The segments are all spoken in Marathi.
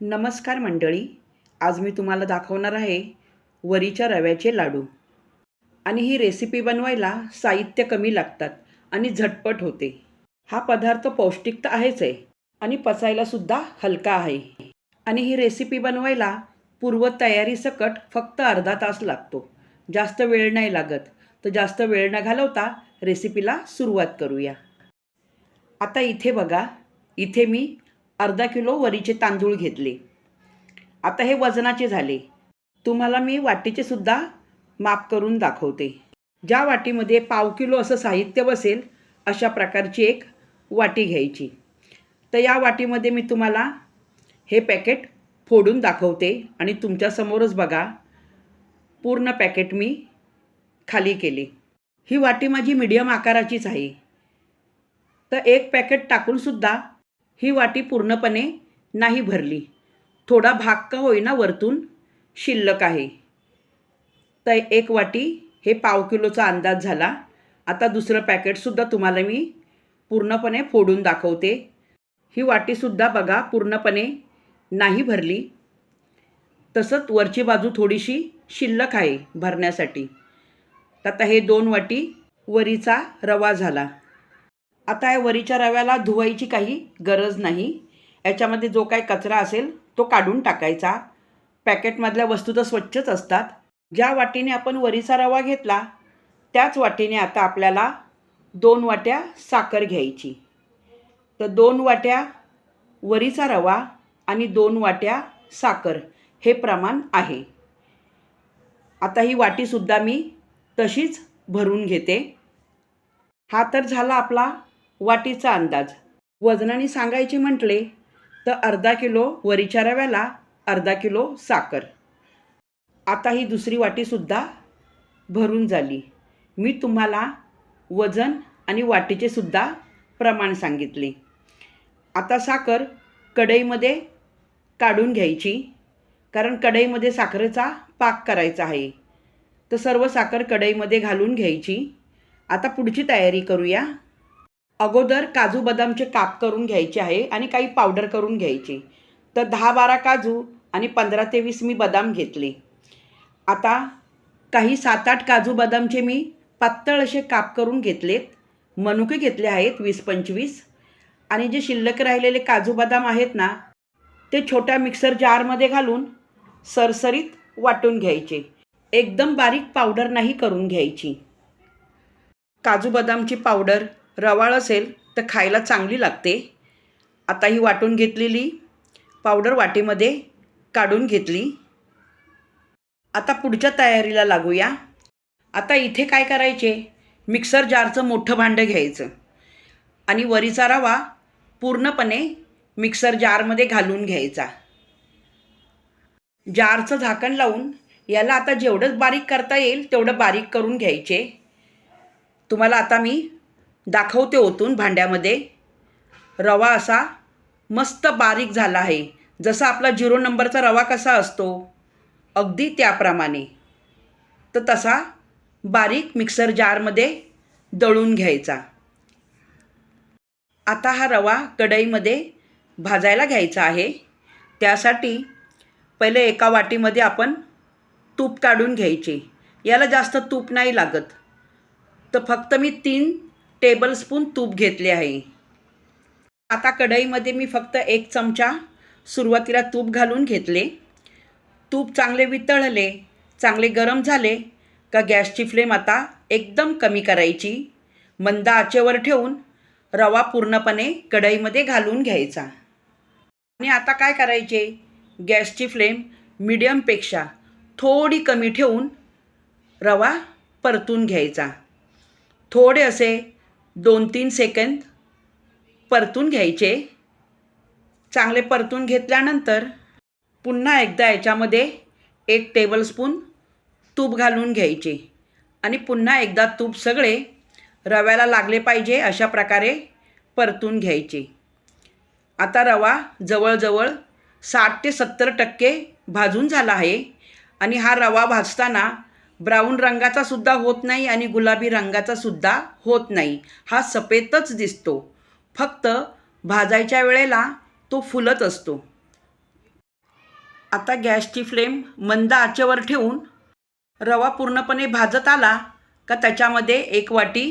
नमस्कार मंडळी आज मी तुम्हाला दाखवणार आहे वरीच्या रव्याचे लाडू. आणि ही रेसिपी बनवायला साहित्य कमी लागतात आणि झटपट होते. हा पदार्थ पौष्टिक तर आहेच आहे आणि पचायलासुद्धा हलका आहे. आणि ही रेसिपी बनवायला पूर्वतयारीसकट फक्त अर्धा तास लागतो. जास्त वेळ नाही लागत तर जास्त वेळ न घालवता रेसिपीला सुरुवात करूया. आता इथे बघा इथे मी अर्धा किलो वरीचे तांदूळ घेतले. आता हे वजनाचे झाले. तुम्हाला मी वाटीचे सुद्धा माप करून दाखवते. ज्या वाटीमध्ये पाव किलो असं साहित्य बसेल अशा प्रकारची एक वाटी घ्यायची. तर या वाटीमध्ये मी तुम्हाला हे पॅकेट फोडून दाखवते आणि तुमच्यासमोरच बघा पूर्ण पॅकेट मी खाली केले. ही वाटी माझी मीडियम आकाराचीच आहे. तर एक पॅकेट टाकूनसुद्धा ही वाटी पूर्णपणे नाही भरली. थोडा भाग का होईना वरतून शिल्लक आहे. तर एक वाटी हे पाव किलोचा अंदाज झाला. आता दुसरं पॅकेटसुद्धा तुम्हाला मी पूर्णपणे फोडून दाखवते. ही वाटीसुद्धा बघा पूर्णपणे नाही भरली. तसंच वरची बाजू थोडीशी शिल्लक आहे भरण्यासाठी. आता हे दोन वाटी वरीचा रवा झाला. आता या वरीच्या रव्याला धुवायची काही गरज नाही. याच्यामध्ये जो काही कचरा असेल तो काढून टाकायचा. पॅकेटमधल्या वस्तू तर स्वच्छच असतात. ज्या वाटीने आपण वरीचा रवा घेतला त्याच वाटीने आता आपल्याला दोन वाट्या साखर घ्यायची. तर दोन वाट्या वरीचा रवा आणि दोन वाट्या साखर हे प्रमाण आहे. आता ही वाटीसुद्धा मी तशीच भरून घेते. हा तर झाला आपला वाटीचा अंदाज. वजनाने सांगायचे म्हटले तर अर्धा किलो वरीच्या रव्याला अर्धा किलो साखर. आता ही दुसरी वाटीसुद्धा भरून झाली. मी तुम्हाला वजन आणि वाटीचे सुद्धा प्रमाण सांगितले. आता साखर कढईमध्ये काढून घ्यायची. कारण कढईमध्ये साखरेचा पाक करायचा आहे. तर सर्व साखर कढईमध्ये घालून घ्यायची. आता पुढची तयारी करूया. अगोदर काजू बदामचे काप करून घ्यायचे आहे आणि काही पावडर करून घ्यायची. तर दहा बारा काजू आणि पंधरा ते वीस मी बदाम घेतले. आता काही सात आठ काजू बदामचे मी पातळ असे काप करून घेतलेत. मनुके घेतले आहेत वीस पंचवीस. आणि जे शिल्लक राहिलेले काजू बदाम आहेत ना ते छोट्या मिक्सर जारमध्ये घालून सरसरीत वाटून घ्यायचे. एकदम बारीक पावडर नाही करून घ्यायची. काजू बदामची पावडर रवाळ असेल तर खायला चांगली लागते. आता ही वाटून घेतलेली पावडर वाटीमध्ये काढून घेतली. आता पुढच्या तयारीला लागूया. आता इथे काय करायचे? मिक्सर जारचं मोठं भांडं घ्यायचं. आणि वरीचा रवा पूर्णपणे मिक्सर जारमध्ये घालून घ्यायचा. जारचं झाकण लावून याला आता जेवढंच बारीक करता येईल तेवढं बारीक करून घ्यायचे. तुम्हाला आता मी दाखवते ओतून भांड्यामध्ये. रवा असा मस्त बारीक झाला आहे. जसा आपला झिरो नंबरचा रवा कसा असतो अगदी त्याप्रमाणे. तर तसा बारीक मिक्सर जारमध्ये दळून घ्यायचा. आता हा रवा कढईमध्ये भाजायला घ्यायचा आहे. त्यासाठी पहिले एका वाटीमध्ये आपण तूप काढून घ्यायचे. याला जास्त तूप नाही लागत. तर फक्त मी तीन टेबलस्पून तूप घेतले आहे. आता कढईमध्ये मी फक्त एक चमचा सुरुवातीला तूप घालून घेतले. तूप चांगले वितळले चांगले गरम झाले का गॅसची फ्लेम आता एकदम कमी करायची. मंद आचेवर ठेवून रवा पूर्णपणे कढईमध्ये घालून घ्यायचा. आणि आता काय करायचे? गॅसची फ्लेम मिडियमपेक्षा थोडी कमी ठेवून रवा परतून घ्यायचा. थोडे असे दोन तीन सेकंद परतून घ्यायचे. चांगले परतून घेतल्यानंतर पुन्हा एकदा याच्यामध्ये एक टेबलस्पून तूप घालून घ्यायचे. आणि पुन्हा एकदा तूप सगळे रव्याला लागले पाहिजे अशा प्रकारे परतून घ्यायचे. आता रवा जवळजवळ साठ ते सत्तर टक्के भाजून झाला आहे. आणि हा रवा भाजताना ब्राऊन रंगाचा सुद्धा होत नाही आणि गुलाबी रंगाचा सुद्धा होत नाही. हा सफेदच दिसतो. फक्त भाजायच्या वेळेला तो फुलत असतो. आता गॅसची फ्लेम मंद आचेवर ठेवून रवा पूर्णपणे भाजत आला का त्याच्यामध्ये एक वाटी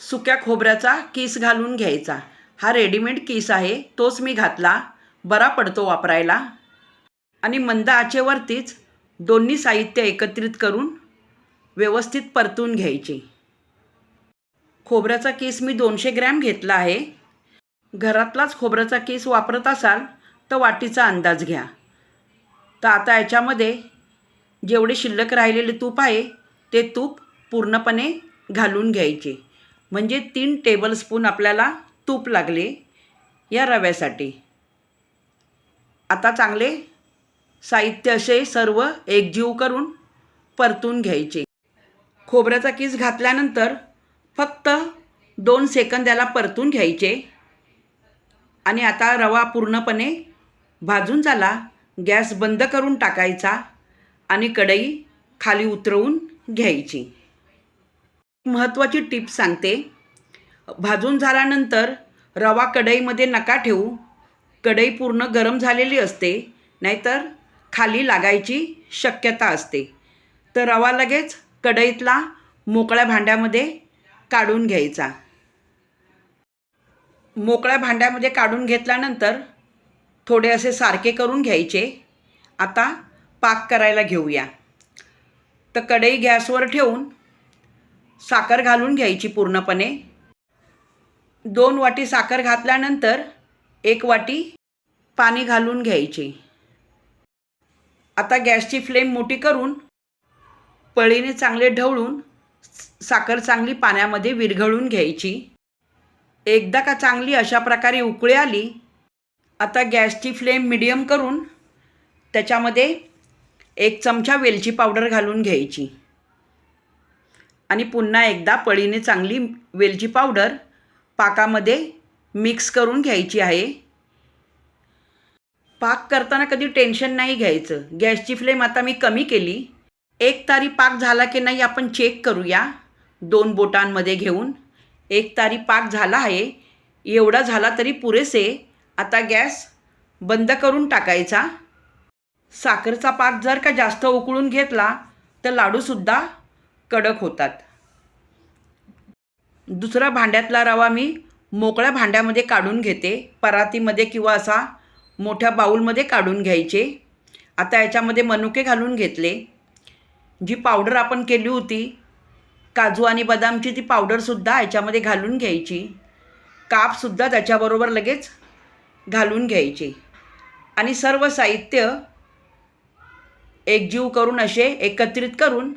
सुक्या खोबऱ्याचा किस घालून घ्यायचा. हा रेडीमेड किस आहे तोच मी घातला. बरा पडतो वापरायला. आणि मंद आचेवरतीच दोन्ही साहित्य एकत्रित करून व्यवस्थित परतून घ्यायचे. खोबऱ्याचा केस मी दोनशे ग्रॅम घेतला आहे. घरातलाच खोबऱ्याचा केस वापरत असाल तर वाटीचा अंदाज घ्या. तर आता याच्यामध्ये जेवढे शिल्लक राहिलेले तूप आहे ते तूप पूर्णपणे घालून घ्यायचे. म्हणजे तीन टेबलस्पून आपल्याला तूप लागले या रव्यासाठी. आता चांगले साहित्य असे सर्व एकजीव करून परतून घ्यायचे. खोबऱ्याचा किस घातल्यानंतर फक्त दोन सेकंद याला परतून घ्यायचे. आणि आता रवा पूर्णपणे भाजून झाला गॅस बंद करून टाकायचा आणि कढई खाली उतरवून घ्यायची. महत्त्वाची टिप सांगते भाजून झाल्यानंतर रवा कढईमध्ये नका ठेवू. कढई पूर्ण गरम झालेली असते नाहीतर खाली लागायची शक्यता असते. तर रवा लगेच कढईतला मोकळ्या भांड्यामध्ये काढून घ्यायचा. मोकळ्या भांड्यामध्ये काढून घेतल्यानंतर थोडे असे सारखे करून घ्यायचे. आता पाक करायला घेऊया. तर कढई गॅसवर ठेवून साखर घालून घ्यायची पूर्णपणे. दोन वाटी साखर घातल्यानंतर एक वाटी पाणी घालून घ्यायची. आता गॅसची फ्लेम मोठी करून पळीने चांगले ढवळून साखर चांगली पाण्यामध्ये विरघळून घ्यायची. एकदा का चांगली अशा प्रकारे उकळी आली आता गॅसची फ्लेम मिडियम करून त्याच्यामध्ये एक चमचा वेलची पावडर घालून घ्यायची. आणि पुन्हा एकदा पळीने चांगली वेलची पावडर पाकामध्ये मिक्स करून घ्यायची आहे. पाक करताना कधी टेन्शन नाही घ्यायचं. गॅसची फ्लेम आता मी कमी केली. एक तारी पाक झाला की नाही आपण चेक करूया. दोन बोटांमध्ये घेऊन. एक तारी पाक झाला आहे. एवढा झाला तरी पुरेसे. आता गॅस बंद करून टाकायचा. साखरचा पाक जर का जास्त उकळून घेतला तर लाडूसुद्धा कडक होतात. दुसरा भांड्यातला रवा मी मोकळ्या भांड्यामध्ये काढून घेते. परातीमध्ये किंवा असा मोठ्या बाऊलमध्ये काढून घ्यायचे. आता याच्यामध्ये मनुके घालून घेतले. जी पावडर आपण केली होती काजू आणि बदामची ती पावडरसुद्धा याच्यामध्ये घालून घ्यायची. कापसुद्धा त्याच्याबरोबर लगेच घालून घ्यायचे. आणि सर्व साहित्य एकजीव करून असे एकत्रित करून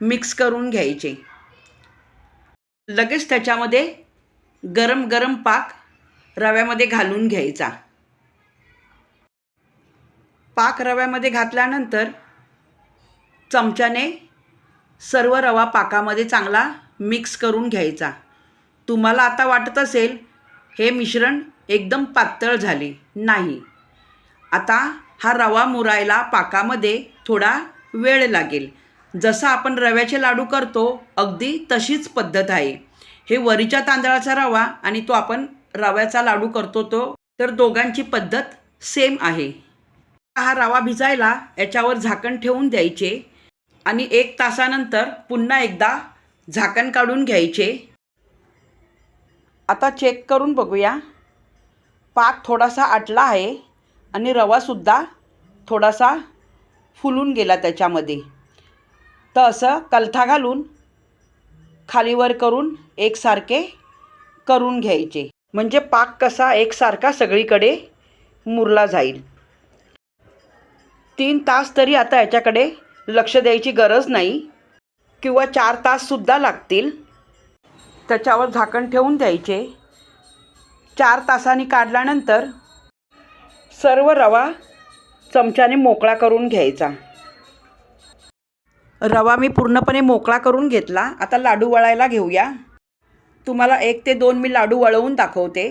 मिक्स करून घ्यायचे. लगेच त्याच्यामध्ये गरम गरम पाक रव्यामध्ये घालून घ्यायचा. पाक रव्यामध्ये घातल्यानंतर चमच्याने सर्व रवा पाकामध्ये चांगला मिक्स करून घ्यायचा. तुम्हाला आता वाटत असेल हे मिश्रण एकदम पातळ झाले. नाही. आता हा रवा मुरायला पाकामध्ये थोडा वेळ लागेल. जसं आपण रव्याचे लाडू करतो अगदी तशीच पद्धत आहे. हे वरीच्या तांदळाचा रवा आणि तो आपण रव्याचा लाडू करतो तो तर दोघांची पद्धत सेम आहे. हा रवा भिजायला याच्यावर झाकण ठेवून द्यायचे आणि एक तासानंतर पुन्हा एकदा झाकण काढून घ्यायचे. आता चेक करून बघूया. पाक थोडासा आटला आहे आणि रवासुद्धा थोडासा फुलून गेला त्याच्यामध्ये. तर असं कलथा घालून खालीवर करून एकसारखे करून घ्यायचे. म्हणजे पाक कसा एकसारखा सगळीकडे मुरला जाईल. तीन तास तरी आता याच्याकडे लक्ष द्यायची गरज नाही. किंवा चार ताससुद्धा लागतील. त्याच्यावर झाकण ठेवून द्यायचे. चार तासांनी काढल्यानंतर सर्व रवा चमच्याने मोकळा करून घ्यायचा. रवा मी पूर्णपणे मोकळा करून घेतला. आता लाडू वळायला घेऊया. तुम्हाला एक ते दोन मी लाडू वळवून दाखवते.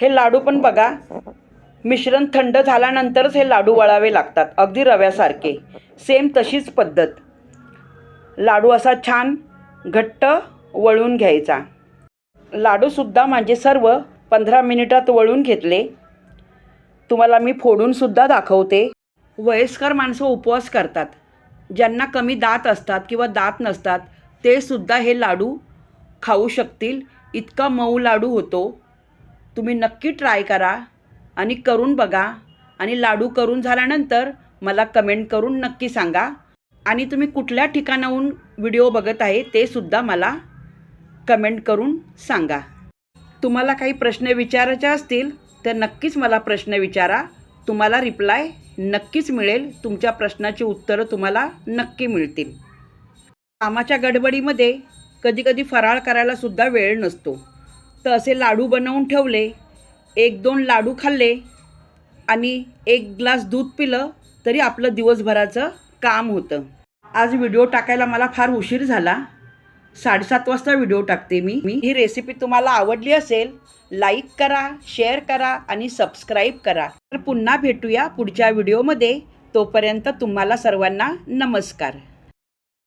हे लाडू पण बघा मिश्रण थंड झाल्यानंतरच हे लाडू वळावे लागतात अगदी रव्यासारखे. सेम तशीच पद्धत. लाडू असा छान घट्ट वळून घ्यायचा. लाडूसुद्धा माझे सर्व पंधरा मिनिटात वळून घेतले. तुम्हाला मी फोडूनसुद्धा दाखवते. वयस्कर माणसं उपवास करतात. ज्यांना कमी दात असतात किंवा दात नसतात ते सुद्धा हे लाडू खाऊ शकतील. इतका मऊ लाडू होतो. तुम्ही नक्की ट्राय करा. आणि करून बघा. आणि लाडू करून झाल्यानंतर मला कमेंट करून नक्की सांगा. आणि तुम्ही कुठल्या ठिकाणाहून व्हिडिओ बघत आहे ते सुद्धा मला कमेंट करून सांगा. तुम्हाला काही प्रश्न विचारायचे असतील तर नक्कीच मला प्रश्न विचारा. तुम्हाला रिप्लाय नक्कीच मिळेल. तुमच्या प्रश्नाची उत्तरं तुम्हाला नक्की मिळतील. कामाच्या गडबडीमध्ये कधीकधी फराळ करायला सुद्धा वेळ नसतो. तर असे लाडू बनवून ठेवले एक दोन लाडू खाल्ले आणि एक ग्लास दूध पिलं तरी आपलं दिवसभराचं काम होतं. आज व्हिडिओ टाकायला मला फार उशीर झाला. साडेसात वाजता व्हिडिओ टाकते मी. मी ही रेसिपी तुम्हाला आवडली असेल लाईक करा शेअर करा आणि सबस्क्राईब करा. तर पुन्हा भेटूया पुढच्या व्हिडिओमध्ये. तोपर्यंत तुम्हाला सर्वांना नमस्कार.